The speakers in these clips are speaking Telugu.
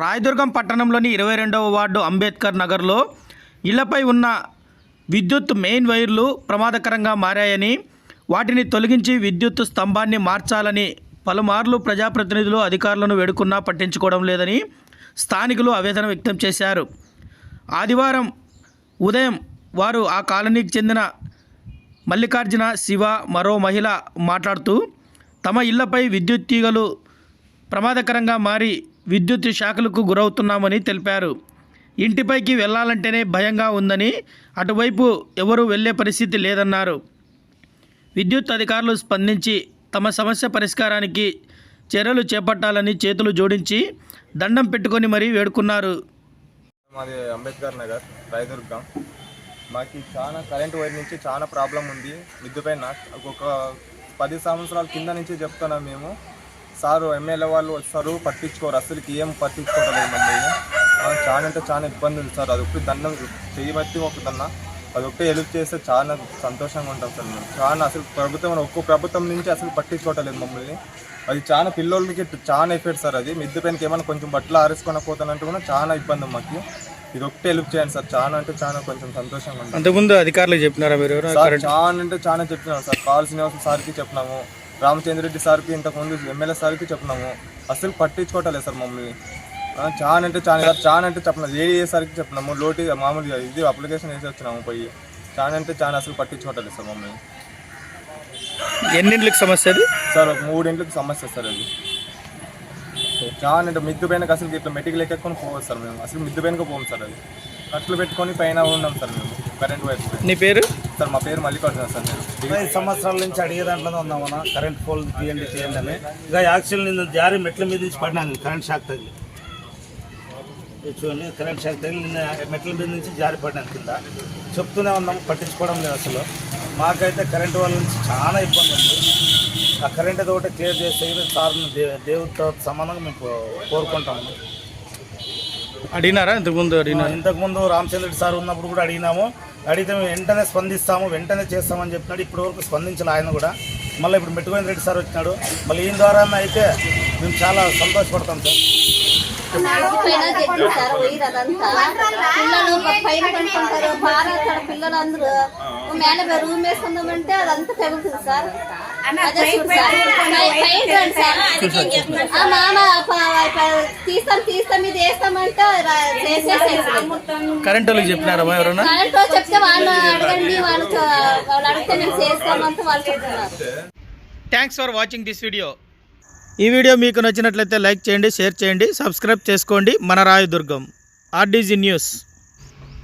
రాయదుర్గం పట్టణంలోని ఇరవై రెండవ వార్డు అంబేద్కర్ నగర్లో ఇళ్ళపై ఉన్న విద్యుత్ మెయిన్ వైర్లు ప్రమాదకరంగా మారాయని వాటిని తొలగించి విద్యుత్ స్తంభాన్ని మార్చాలని పలుమార్లు ప్రజాప్రతినిధులు అధికారులను వేడుకున్నా పట్టించుకోవడం లేదని స్థానికులు ఆవేదన వ్యక్తం చేశారు. ఆదివారం ఉదయం వారు ఆ కాలనీకి చెందిన మల్లికార్జున శివ మరో మహిళ మాట్లాడుతూ తమ ఇళ్ళపై విద్యుత్ తీగలు ప్రమాదకరంగా మారి విద్యుత్ శాఖలకు గురవుతున్నామని తెలిపారు. ఇంటిపైకి వెళ్ళాలంటేనే భయంగా ఉందని అటువైపు ఎవరు వెళ్ళే పరిస్థితి లేదన్నారు. విద్యుత్ అధికారులు స్పందించి తమ సమస్య పరిష్కారానికి చర్యలు చేపట్టాలని చేతులు జోడించి దండం పెట్టుకొని మరీ వేడుకున్నారు. మాది అంబేద్కర్ నగర్ రాయదుర్గం. మాకు చాలా కరెంట్ వైర్ నుంచి చాలా ప్రాబ్లం ఉంది. విద్యుత్ పైన ఒక పది సంవత్సరాల కింద నుంచి చెప్తున్నాం మేము. సారు ఎమ్మెల్యే వాళ్ళు వస్తారు పట్టించుకోరు. అసలుకి ఏం పట్టించుకోవట్లేదు మమ్మల్ని చాలా అంటే చాలా ఇబ్బంది ఉంది సార్. అది ఒకటి దండం చేయబట్టి ఒక దన్న అది ఒకటి హెల్ప్ చేస్తే చాలా సంతోషంగా ఉంటాం సార్ మేము. చాలా అసలు ప్రభుత్వం ఒక్కో ప్రభుత్వం నుంచి అసలు పట్టించుకోవట్లేదు మమ్మల్ని. అది చాలా పిల్లోళ్ళకి చాలా ఎఫెక్ట్ సార్ అది. మిద్దె పైనకి ఏమైనా కొంచెం బట్టలు ఆరేసుకొని పోతానంటే కూడా చాలా ఇబ్బంది మాకు. ఇది ఒకటి హెల్ప్ చేయండి సార్. చాలా అంటే చాలా కొంచెం సంతోషంగా ఉంటుంది అంతకుముందు అధికారులు చెప్పినారా మీరు చాలా అంటే చాలా చెప్పినాము సార్. శ్రీనివాస సార్కి చెప్పినాము. రెడ్డి సార్కి ఇంతకుముందు ఎమ్మెల్యే సార్కి చెప్పినాము. అసలు పట్టించుకోవట్లేదు సార్ మమ్మల్ని. చాలా అంటే చాలా సార్ చాలా అంటే చెప్పినాము ఏఏ సార్కి చెప్పినాము లోటి మామూలుగా ఇది అప్లికేషన్ వేసి వచ్చినాము పోయి. చాలా అంటే చాలా అసలు పట్టించుకోవట్లేదు సార్ మమ్మల్ని. ఎన్నింటికి సమస్య అది? సార్ ఒక మూడింటికి సమస్య సార్ అది. చాలా అంటే మిద్దు పైన అసలు ఇట్లా మెటికల్ ఎక్కకొని పోవచ్చు సార్ మేము. అసలు మిద్దు పైనకి పోము సార్ అది. కట్లు పెట్టుకొని పైన ఉన్నాం సార్ మేము కరెంట్ వైర్స్ నీ పేరు? సార్ మా పేరు మల్లికార్జున సార్ నేను. ఐదు సంవత్సరాల నుంచి అడిగే దాంట్లోనే ఉన్నామన్నా కరెంట్ పోల్ తీయండి తీయండి అని. ఇక యాక్చువల్ నేను జారి మెట్ల మీద నుంచి పడినాను కరెంట్ షాక్ తగిలి. చూడండి కరెంట్ షాక్ తగిలి నిన్న మెట్ల మీద నుంచి జారి పడినాను కింద. చెప్తూనే ఉన్నాము పట్టించుకోవడం లేదు అసలు. మాకైతే కరెంట్ వాళ్ళ నుంచి చాలా ఇబ్బంది ఉంది. ఆ కరెంట్ అది ఒకటి క్లియర్ చేస్తే సార్ని దే దేవుడితో సమానంగా మేము కోరుకుంటాము. అడిగినారా? ఇంతకుముందు అడిగినారా? ఇంతకుముందు రామచంద్రుడి సార్ ఉన్నప్పుడు కూడా అడిగినాము. అడిగితే మేము వెంటనే స్పందిస్తాము వెంటనే చేస్తామని చెప్పినాడు. ఇప్పటి వరకు స్పందించాలి ఆయన కూడా. మళ్ళీ ఇప్పుడు మెట్టుకోయిన రెడ్డి సార్ వచ్చినాడు. మళ్ళీ ఈయన ద్వారా అయితే మేము చాలా సంతోషపడతాం సార్. పిల్లలు ఒక పైన పడుకుంటారు బాగా అక్కడ పిల్లలు అందరూ మేడ రూమ్ వేసుకుందామంటే అదంతా తగులుతుంది సార్. తీస్తాం తీస్తాం ఇది వేస్తామంటే రా- చేసేసేసాం కరెంట్ వాళ్ళకి చెప్పినారా ఎవరన్నా? కరెంట్ వాళ్ళు చెప్తే వాళ్ళు అడగండి వాళ్ళు వాళ్ళు అడిగితే మేము చేస్తామంటే వాళ్ళు చెప్తున్నారు. Thanks for watching this video ఈ వీడియో మీకు నచ్చినట్లయితే లైక్ చేయండి షేర్ చేయండి సబ్స్క్రైబ్ చేసుకోండి. మన రాయదుర్గం ఆర్డీజీ న్యూస్.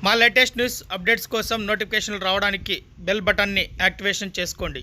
మా లేటెస్ట్ న్యూస్ అప్డేట్స్ కోసం నోటిఫికేషన్లు రావడానికి బెల్ బటన్ని యాక్టివేషన్ చేసుకోండి.